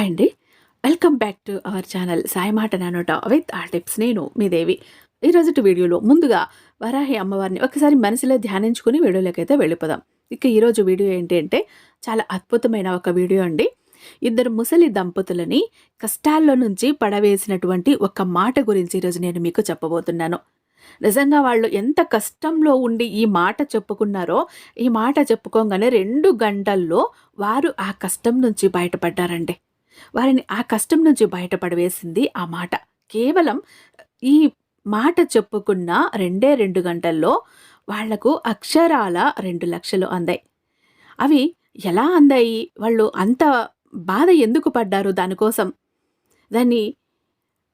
Hi అండి. Welcome back to our channel Sai మాట నానోట విత్ ఆ టిప్స్ నేను మీ దేవి. ఈరోజు వీడియోలో ముందుగా వరాహి అమ్మవారిని ఒకసారి మనసులో ధ్యానించుకుని వీడియోలోకి అయితే వెళ్ళిపోదాం. ఇక ఈరోజు వీడియో ఏంటి అంటే చాలా అద్భుతమైన ఒక వీడియో అండి. ఇద్దరు ముసలి దంపతులని కష్టాల్లో నుంచి పడవేసినటువంటి ఒక మాట గురించి ఈరోజు నేను మీకు చెప్పబోతున్నాను. నిజంగా వాళ్ళు ఎంత కష్టంలో ఉండి ఈ మాట చెప్పుకున్నారో ఈ మాట చెప్పుకోగానే రెండు గంటల్లో వారు ఆ కష్టం నుంచి బయటపడ్డారండి. వారిని ఆ కష్టం నుంచి బయటపడవేసింది ఆ మాట. కేవలం ఈ మాట చెప్పుకున్న రెండే రెండు గంటల్లో వాళ్ళకు అక్షరాల రెండు లక్షలు అందాయి. అవి ఎలా అందాయి? వాళ్ళు అంత బాధ ఎందుకు పడ్డారు దానికోసం? దాన్ని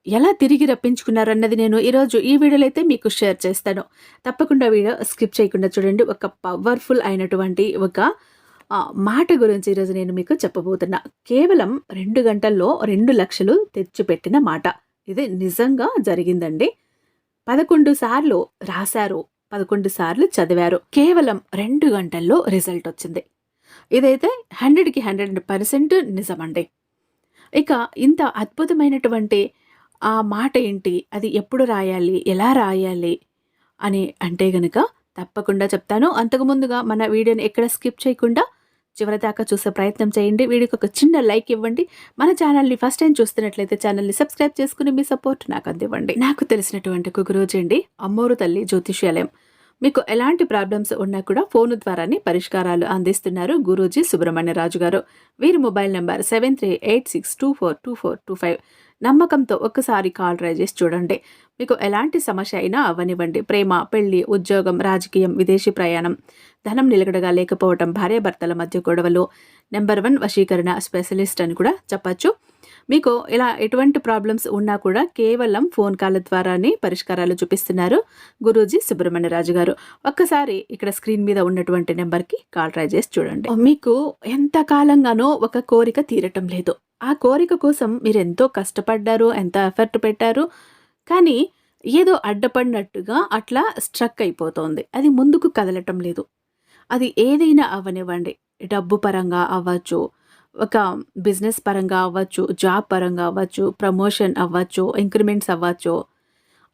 ఎలా తిరిగి రప్పించుకున్నారు అన్నది నేను ఈరోజు ఈ వీడియోలో అయితే మీకు షేర్ చేస్తాను. తప్పకుండా వీడియో స్కిప్ చేయకుండా చూడండి. ఒక పవర్ఫుల్ అయినటువంటి ఒక మాట గురించి ఈరోజు నేను మీకు చెప్పబోతున్నా. కేవలం రెండు గంటల్లో రెండు లక్షలు తెచ్చిపెట్టిన మాట. ఇది నిజంగా జరిగిందండి. పదకొండు సార్లు రాశారు పదకొండు సార్లు చదివారు. కేవలం రెండు గంటల్లో రిజల్ట్ వచ్చింది. ఇదైతే హండ్రెడ్కి హండ్రెడ్ పర్సెంట్ నిజమండి. ఇక ఇంత అద్భుతమైనటువంటి ఆ మాట ఏంటి? అది ఎప్పుడు రాయాలి? ఎలా రాయాలి? అని అంటే గనుక తప్పకుండా చెప్తాను. అంతకుముందుగా మన వీడియోని ఎక్కడ స్కిప్ చేయకుండా చివరిదాకా చూసే ప్రయత్నం చేయండి. వీడియోకి ఒక చిన్న లైక్ ఇవ్వండి. మన ఛానల్ని ఫస్ట్ టైం చూస్తున్నట్లయితే ఛానల్ని సబ్స్క్రైబ్ చేసుకుని మీ సపోర్ట్ నాకు అందివ్వండి. నాకు తెలిసినటువంటి గురుజీ అండి. అమ్మోరు తల్లి జ్యోతిష్యాలయం. మీకు ఎలాంటి ప్రాబ్లమ్స్ ఉన్నా కూడా ఫోన్ ద్వారానే పరిష్కారాలు అందిస్తున్నారు గురూజీ సుబ్రహ్మణ్యరాజు గారు. వీరి mobile number seven three eight six two four two four two five. నమ్మకంతో ఒక్కసారి కాల్ ట్రై చేసి చూడండి. మీకు ఎలాంటి సమస్య అయినా అవ్వనివ్వండి ప్రేమ పెళ్ళి ఉద్యోగం రాజకీయం విదేశీ ప్రయాణం ధనం నిలకడగా లేకపోవడం భార్యాభర్తల మధ్య గొడవలు నెంబర్ వన్ వశీకరణ స్పెషలిస్ట్ అని కూడా చెప్పచ్చు. మీకు ఇలా ఎటువంటి ప్రాబ్లమ్స్ ఉన్నా కూడా కేవలం ఫోన్ కాల్ ద్వారానే పరిష్కారాలు చూపిస్తున్నారు గురూజీ సుబ్రహ్మణ్యరాజు గారు. ఒక్కసారి ఇక్కడ స్క్రీన్ మీద ఉన్నటువంటి నెంబర్కి కాల్ ట్రై చేసి చూడండి. మీకు ఎంత కాలంగానో ఒక కోరిక తీరటం లేదు. ఆ కోరిక కోసం మీరు ఎంతో కష్టపడ్డారు ఎంత ఎఫర్ట్ పెట్టారు కానీ ఏదో అడ్డపడినట్టుగా అట్లా స్ట్రక్ అయిపోతుంది. అది ముందుకు కదలటం లేదు. అది ఏదైనా అవ్వనివ్వండి డబ్బు పరంగా అవ్వచ్చు ఒక బిజినెస్ పరంగా అవ్వచ్చు జాబ్ పరంగా అవ్వచ్చు ప్రమోషన్ అవ్వచ్చు ఇంక్రిమెంట్స్ అవ్వచ్చు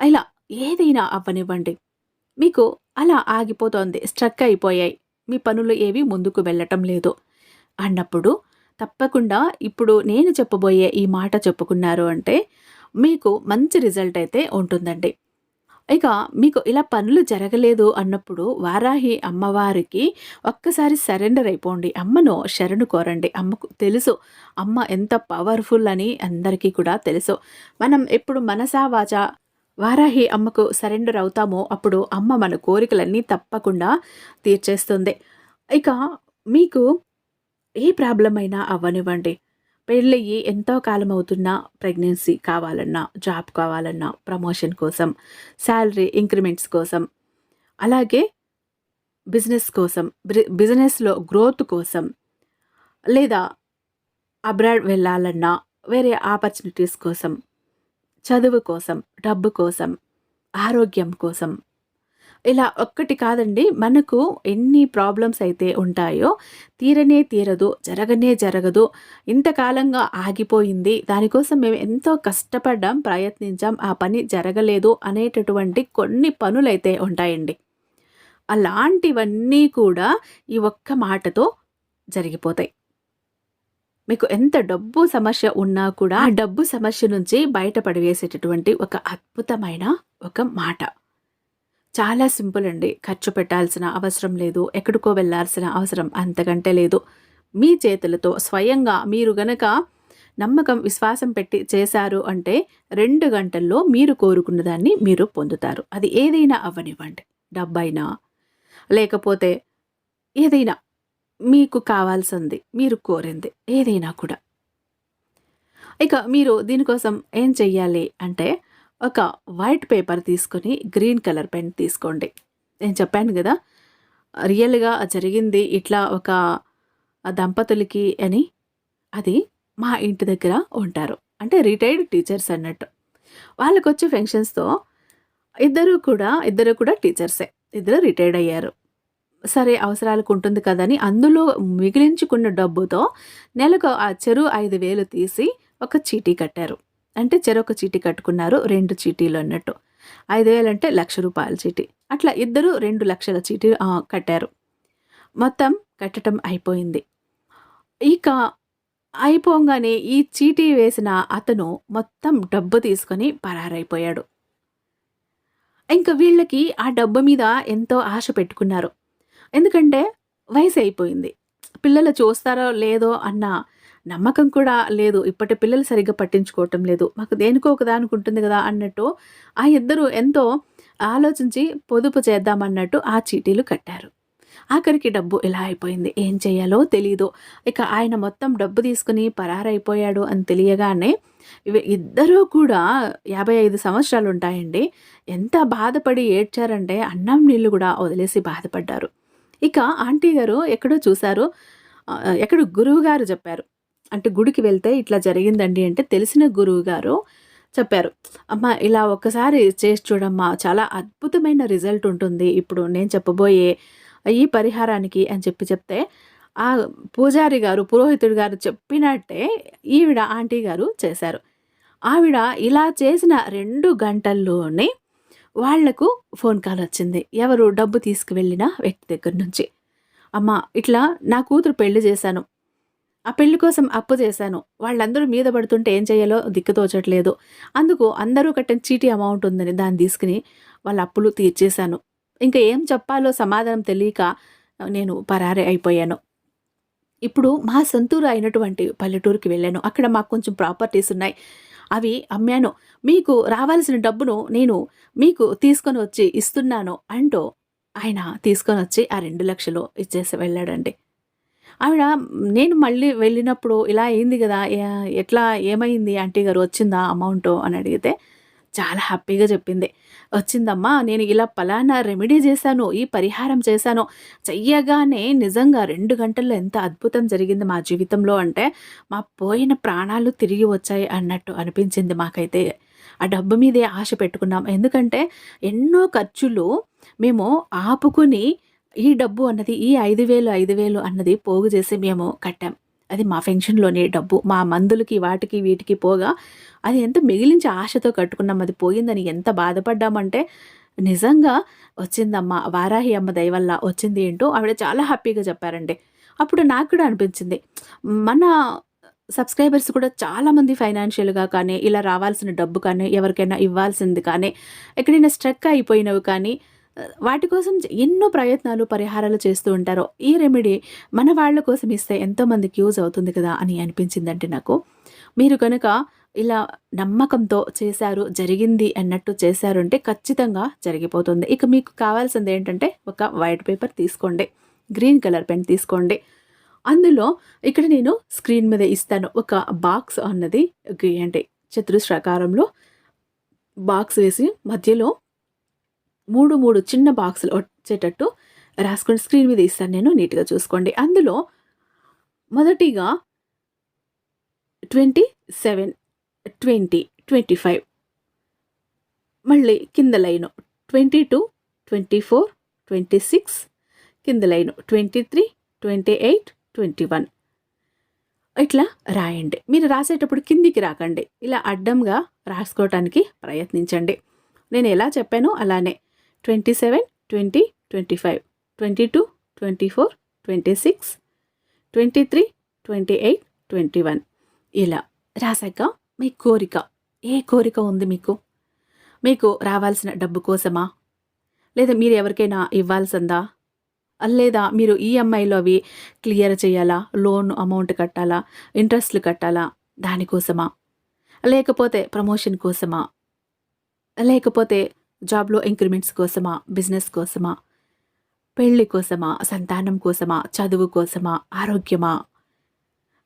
ఇలా ఏదైనా అవ్వనివ్వండి. మీకు అలా ఆగిపోతోంది స్ట్రక్ అయిపోయాయి. మీ పనులు ఏవి ముందుకు వెళ్ళటం లేదు. అన్నప్పుడు తప్పకుండా ఇప్పుడు నేను చెప్పబోయే ఈ మాట చెప్పుకున్నారు అంటే మీకు మంచి రిజల్ట్ అయితే ఉంటుందండి. ఇక మీకు ఇలా పనులు జరగలేదు అన్నప్పుడు వారాహి అమ్మవారికి ఒక్కసారి సరెండర్ అయిపోండి. అమ్మను శరణు కోరండి. అమ్మకు తెలుసు. అమ్మ ఎంత పవర్ఫుల్ అని అందరికీ కూడా తెలుసు. మనం ఎప్పుడు మనసా వాచ వారాహి అమ్మకు సరెండర్ అవుతామో అప్పుడు అమ్మ మన కోరికలన్నీ తప్పకుండా తీర్చేస్తుంది. ఇక మీకు ఏ ప్రాబ్లం అయినా అవ్వనివ్వండి. పెళ్ళయ్యి ఎంతో కాలం అవుతున్నా ప్రెగ్నెన్సీ కావాలన్నా జాబ్ కావాలన్నా ప్రమోషన్ కోసం శాలరీ ఇంక్రిమెంట్స్ కోసం అలాగే బిజినెస్ కోసం బిజినెస్లో గ్రోత్ కోసం లేదా అబ్రాడ్ వెళ్ళాలన్నా వేరే ఆపర్చునిటీస్ కోసం చదువు కోసం డబ్బు కోసం ఆరోగ్యం కోసం ఇలా ఒక్కటి కాదండి. మనకు ఎన్ని ప్రాబ్లమ్స్ అయితే ఉంటాయో తీరనే తీరదు జరగనే జరగదు ఇంతకాలంగా ఆగిపోయింది దానికోసం మేము ఎంతో కష్టపడ్డాం ప్రయత్నించాం ఆ పని జరగలేదు అనేటటువంటి కొన్ని పనులైతే ఉంటాయండి. అలాంటివన్నీ కూడా ఈ ఒక్క మాటతో జరిగిపోతాయి. మీకు ఎంత డబ్బు సమస్య ఉన్నా కూడా ఆ డబ్బు సమస్య నుంచి బయటపడివేసేటటువంటి ఒక అద్భుతమైన ఒక మాట. చాలా సింపుల్ అండి. ఖర్చు పెట్టాల్సిన అవసరం లేదు. ఎక్కడికో వెళ్ళాల్సిన అవసరం అంతకంటే లేదు. మీ చేతులతో స్వయంగా మీరు గనక నమ్మకం విశ్వాసం పెట్టి చేశారు అంటే రెండు గంటల్లో మీరు కోరుకున్న దాన్ని మీరు పొందుతారు. అది ఏదైనా అవ్వనివ్వండి. డబ్బైనా లేకపోతే ఏదైనా మీకు కావాల్సింది మీరు కోరింది ఏదైనా కూడా. ఇక మీరు దీనికోసం ఏం చెయ్యాలి అంటే ఒక వైట్ పేపర్ తీసుకొని గ్రీన్ కలర్ పెన్ తీసుకోండి. నేను చెప్పాను కదా రియల్గా జరిగింది ఇట్లా ఒక దంపతులకి అని అది మా ఇంటి దగ్గర ఉంటారు. అంటే రిటైర్డ్ టీచర్స్ అన్నట్టు. వాళ్ళకు వచ్చే ఫంక్షన్స్తో ఇద్దరు కూడా ఇద్దరు కూడా టీచర్సే ఇద్దరు రిటైర్డ్ అయ్యారు. సరే అవసరాలకు ఉంటుంది కదని అందులో మిగిలించుకున్న డబ్బుతో నెలకు ఆ చెరువు ఐదు వేలు తీసి ఒక చీటీ కట్టారు. అంటే చెరొక చీటీ కట్టుకున్నారు రెండు చీటీలు అన్నట్టు. ఐదు వేలు అంటే లక్ష రూపాయల చీటీ. అట్లా ఇద్దరు రెండు లక్షల చీటీ కట్టారు. మొత్తం కట్టడం అయిపోయింది. ఇక అయిపోగానే ఈ చీటీ వేసిన అతను మొత్తం డబ్బు తీసుకొని పరారైపోయాడు. ఇంకా వీళ్ళకి ఆ డబ్బు మీద ఎంతో ఆశ పెట్టుకున్నారు. ఎందుకంటే వయసు అయిపోయింది పిల్లలు చూస్తారో లేదో అన్న నమ్మకం కూడా లేదు. ఇప్పటి పిల్లలు సరిగ్గా పట్టించుకోవటం లేదు. మాకు దేనికో ఒకదానికి ఉంటుంది కదా అన్నట్టు ఆ ఇద్దరు ఎంతో ఆలోచించి పొదుపు చేద్దామన్నట్టు ఆ చీటీలు కట్టారు. ఆఖరికి డబ్బు ఎలా అయిపోయింది. ఏం చేయాలో తెలియదు ఇక ఆయన మొత్తం డబ్బు తీసుకుని పరారైపోయాడు అని తెలియగానే ఇవి ఇద్దరూ కూడా యాభై ఐదు సంవత్సరాలు ఉంటాయండి. ఎంత బాధపడి ఏడ్చారంటే అన్నం నీళ్ళు కూడా వదిలేసి బాధపడ్డారు. ఇక ఆంటీ గారు ఎక్కడో చూశారు. ఎక్కడో గురువు గారు చెప్పారు. అంటే గుడికి వెళ్తే ఇట్లా జరిగిందండి అంటే తెలిసిన గురువు గారు చెప్పారు. అమ్మ ఇలా ఒక్కసారి చేసి చూడమ్మా చాలా అద్భుతమైన రిజల్ట్ ఉంటుంది. ఇప్పుడు నేను చెప్పబోయే ఈ పరిహారానికి అని చెప్పి చెప్తే ఆ పూజారి గారు పురోహితుడు గారు చెప్పినట్టే ఈవిడ ఆంటీ గారు చేశారు. ఆవిడ ఇలా చేసిన రెండు గంటల్లోనే వాళ్ళకు ఫోన్ కాల్ వచ్చింది. ఎవరు డబ్బు తీసుకువెళ్ళిన వ్యక్తి దగ్గర నుంచి. అమ్మ ఇట్లా నా కూతురు పెళ్ళి చేశాను. ఆ పెళ్ళి కోసం అప్పు చేశాను. వాళ్ళందరూ మీద పడుతుంటే ఏం చేయాలో దిక్కుతోచట్లేదు అందుకు అందరూ కట్టిన చీటీ అమౌంట్ ఉందని దాన్ని తీసుకుని వాళ్ళ అప్పులు తీర్చేశాను. ఇంకా ఏం చెప్పాలో సమాధానం తెలియక నేను పరారే అయిపోయాను. ఇప్పుడు మా సొంతూరు అయినటువంటి పల్లెటూరుకి వెళ్ళాను. అక్కడ మాకు కొంచెం ప్రాపర్టీస్ ఉన్నాయి. అవి అమ్మాను. మీకు రావాల్సిన డబ్బును నేను మీకు తీసుకొని వచ్చి ఇస్తున్నాను అంటూ ఆయన తీసుకొని వచ్చి ఆ రెండు లక్షలు ఇచ్చేసి వెళ్ళాడండి. ఆవిడ నేను మళ్ళీ వెళ్ళినప్పుడు ఇలా అయింది కదా ఎట్లా ఏమైంది? ఆంటీ గారు వచ్చిందా అమౌంట్? అని అడిగితే చాలా హ్యాపీగా చెప్పింది. వచ్చిందమ్మా నేను ఇలా పలానా రెమెడీ చేశాను ఈ పరిహారం చేశాను. చెయ్యగానే నిజంగా రెండు గంటల్లో ఎంత అద్భుతం జరిగింది మా జీవితంలో అంటే మా పోయిన ప్రాణాలు తిరిగి వచ్చాయి అన్నట్టు అనిపించింది మాకైతే. ఆ డబ్బు మీదే ఆశ పెట్టుకున్నాం. ఎందుకంటే ఎన్నో ఖర్చులు మేము ఆపుకుని ఈ డబ్బు అన్నది ఈ ఐదు వేలు ఐదు వేలు అన్నది పోగు చేసి మేము కట్టాం. అది మా పెన్షన్లోని డబ్బు. మా మందులకి వాటికి వీటికి పోగా అది ఎంత మిగిలించి ఆశతో కట్టుకున్నాం అది పోయిందని ఎంత బాధపడ్డామంటే నిజంగా వచ్చిందమ్మ వారాహి అమ్మ దయవల్ల వచ్చింది ఏంటో ఆవిడ చాలా హ్యాపీగా చెప్పారండి. అప్పుడు నాకు కూడా అనిపించింది. మన సబ్స్క్రైబర్స్ కూడా చాలామంది ఫైనాన్షియల్గా కానీ ఇలా రావాల్సిన డబ్బు కానీ ఎవరికైనా ఇవ్వాల్సింది కానీ ఎక్కడైనా స్ట్రక్ అయిపోయినవి కానీ వాటి కోసం ఎన్నో ప్రయత్నాలు పరిహారాలు చేస్తూ ఉంటారు ఈ రెమెడీ మన వాళ్ళ కోసం ఇస్తే ఎంతోమందికి యూజ్ అవుతుంది కదా అని అనిపించిందంటే నాకు. మీరు కనుక ఇలా నమ్మకంతో చేశారు జరిగింది అన్నట్టు చేశారు అంటే ఖచ్చితంగా జరిగిపోతుంది. ఇక మీకు కావాల్సింది ఏంటంటే ఒక వైట్ పేపర్ తీసుకోండి గ్రీన్ కలర్ పెన్ తీసుకోండి. అందులో ఇక్కడ నేను స్క్రీన్ మీద ఇస్తాను ఒక బాక్స్ అన్నది గీయండి చతురస్రాకారంలో బాక్స్ వేసి మధ్యలో మూడు మూడు చిన్న బాక్సులు వచ్చేటట్టు రాసుకొని స్క్రీన్ మీద ఇస్తాను నేను నీట్గా చూసుకోండి. అందులో మొదటిగా twenty seven twenty twenty five మళ్ళీ కింద line twenty two twenty four twenty six కింద line twenty three twenty eight twenty one. ఇట్లా రాయండి. మీరు రాసేటప్పుడు కిందికి రాకండి. ఇలా అడ్డంగా రాసుకోవటానికి ప్రయత్నించండి. నేను ఎలా చెప్పానో అలానే twenty seven twenty twenty five twenty two twenty four twenty six twenty three twenty eight twenty one ఇలా రాశాక మీ కోరిక. ఏ కోరిక ఉంది మీకు? మీకు రావాల్సిన డబ్బు కోసమా? లేదా మీరు ఎవరికైనా ఇవ్వాల్సిందా? లేదా మీరు ఈఎంఐలో అవి క్లియర్ చేయాలా? లోన్ అమౌంట్ కట్టాలా? ఇంట్రెస్ట్లు కట్టాలా? దానికోసమా? లేకపోతే ప్రమోషన్ కోసమా? లేకపోతే జాబ్లో ఇంక్రిమెంట్స్ కోసమా బిజినెస్ కోసమా పెళ్ళి కోసమా సంతానం కోసమా చదువు కోసమా ఆరోగ్యమా?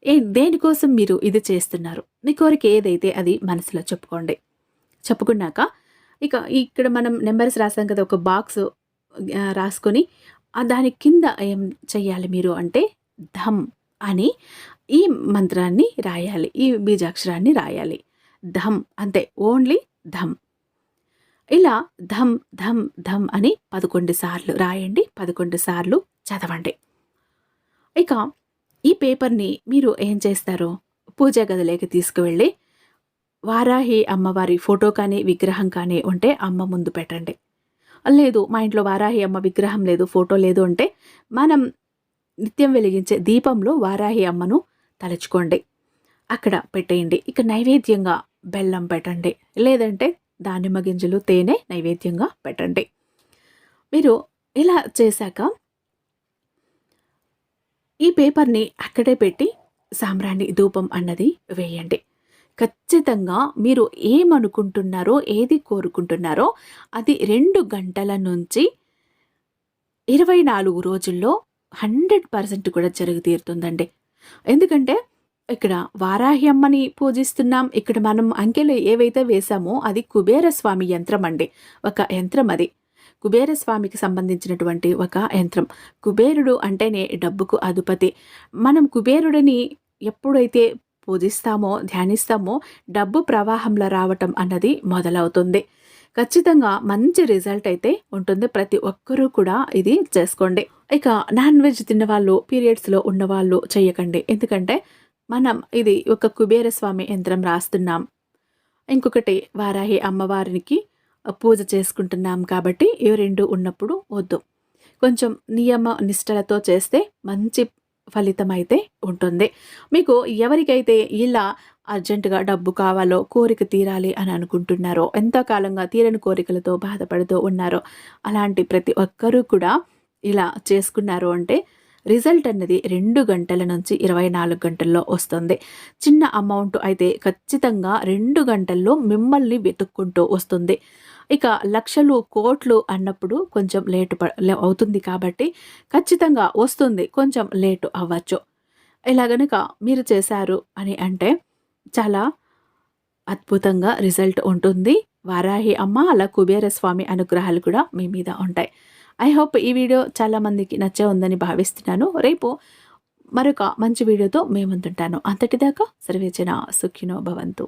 ఏ దేనికోసం మీరు ఇది చేస్తున్నారు? మీ కోరిక ఏదైతే అది మనసులో చెప్పుకోండి. చెప్పుకున్నాక ఇక ఇక్కడ మనం నెంబర్స్ రాసాం కదా ఒక బాక్స్ రాసుకొని దాని కింద ఏం చెయ్యాలి మీరు అంటే ధమ్ అని ఈ మంత్రాన్ని రాయాలి ఈ బీజాక్షరాన్ని రాయాలి. ధమ్ అంతే ఓన్లీ ధమ్. ఇలా ధమ్ ధమ్ ధమ్ అని పదకొండు సార్లు రాయండి పదకొండు సార్లు చదవండి. ఇక ఈ పేపర్ని మీరు ఏం చేస్తారు? పూజా గదిలోకి తీసుకువెళ్ళి వారాహి అమ్మవారి ఫోటో కానీ విగ్రహం కానీ ఉంటే అమ్మ ముందు పెట్టండి. లేదు మా ఇంట్లో వారాహి అమ్మ విగ్రహం లేదు ఫోటో లేదు అంటే మనం నిత్యం వెలిగించే దీపంలో వారాహి అమ్మను తలుచుకోండి. అక్కడ పెట్టేయండి. ఇక నైవేద్యంగా బెల్లం పెట్టండి. లేదంటే దానిమ్మ గింజలు తేనె నైవేద్యంగా పెట్టండి. మీరు ఇలా చేశాక ఈ పేపర్ని అక్కడే పెట్టి సాంబ్రాణి ధూపం అన్నది వేయండి. ఖచ్చితంగా మీరు ఏమనుకుంటున్నారో ఏది కోరుకుంటున్నారో అది రెండు గంటల నుంచి ఇరవై నాలుగు రోజుల్లో హండ్రెడ్ పర్సెంట్ కూడా జరిగి తీరుతుందండి ఎందుకంటే ఇక్కడ వారాహి అమ్మని పూజిస్తున్నాం. ఇక్కడ మనం అంకెలు ఏవైతే వేశామో అది కుబేరస్వామి యంత్రం అండి. ఒక యంత్రం అది. కుబేరస్వామికి సంబంధించినటువంటి ఒక యంత్రం. కుబేరుడు అంటేనే డబ్బుకు అధిపతి. మనం కుబేరుడిని ఎప్పుడైతే పూజిస్తామో ధ్యానిస్తామో డబ్బు ప్రవాహంలో రావటం అన్నది మొదలవుతుంది. ఖచ్చితంగా మంచి రిజల్ట్ అయితే ఉంటుంది. ప్రతి ఒక్కరూ కూడా ఇది చేసుకోండి. ఇక నాన్ వెజ్ తిన్నవాళ్ళు పీరియడ్స్లో ఉన్నవాళ్ళు చేయకండి. ఎందుకంటే మనం ఇది ఒక కుబేర స్వామి యంత్రం రాస్తున్నాం. ఇంకొకటి వారాహి అమ్మవారికి పూజ చేసుకుంటున్నాం కాబట్టి ఇవి రెండు ఉన్నప్పుడు వద్దు. కొంచెం నియమ నిష్టలతో చేస్తే మంచి ఫలితం అయితే ఉంటుంది. మీకు ఎవరికైతే ఇలా అర్జెంటుగా డబ్బు కావాలో కోరిక తీరాలి అని అనుకుంటున్నారో ఎంతో కాలంగా తీరని కోరికలతో బాధపడుతూ ఉన్నారో అలాంటి ప్రతి ఒక్కరూ కూడా ఇలా చేసుకున్నారు అంటే రిజల్ట్ అన్నది రెండు గంటల నుంచి ఇరవై నాలుగు గంటల్లో వస్తుంది. చిన్న అమౌంట్ అయితే ఖచ్చితంగా రెండు గంటల్లో మిమ్మల్ని వెతుక్కుంటూ వస్తుంది. ఇక లక్షలు కోట్లు అన్నప్పుడు కొంచెం లేటు అవుతుంది కాబట్టి ఖచ్చితంగా వస్తుంది కొంచెం లేటు అవ్వచ్చు. ఇలా గనుక మీరు చేశారు అని అంటే చాలా అద్భుతంగా రిజల్ట్ ఉంటుంది. వారాహి అమ్మ అలా కుబేరస్వామి అనుగ్రహాలు కూడా మీ మీద ఉంటాయి. ఐ హోప్ ఈ వీడియో చాలామందికి నచ్చే ఉందని భావిస్తున్నాను. రేపు మరొక మంచి వీడియోతో మేముందుంటాను అంతటిదాకా సర్వేచన సుఖినో భవంతు.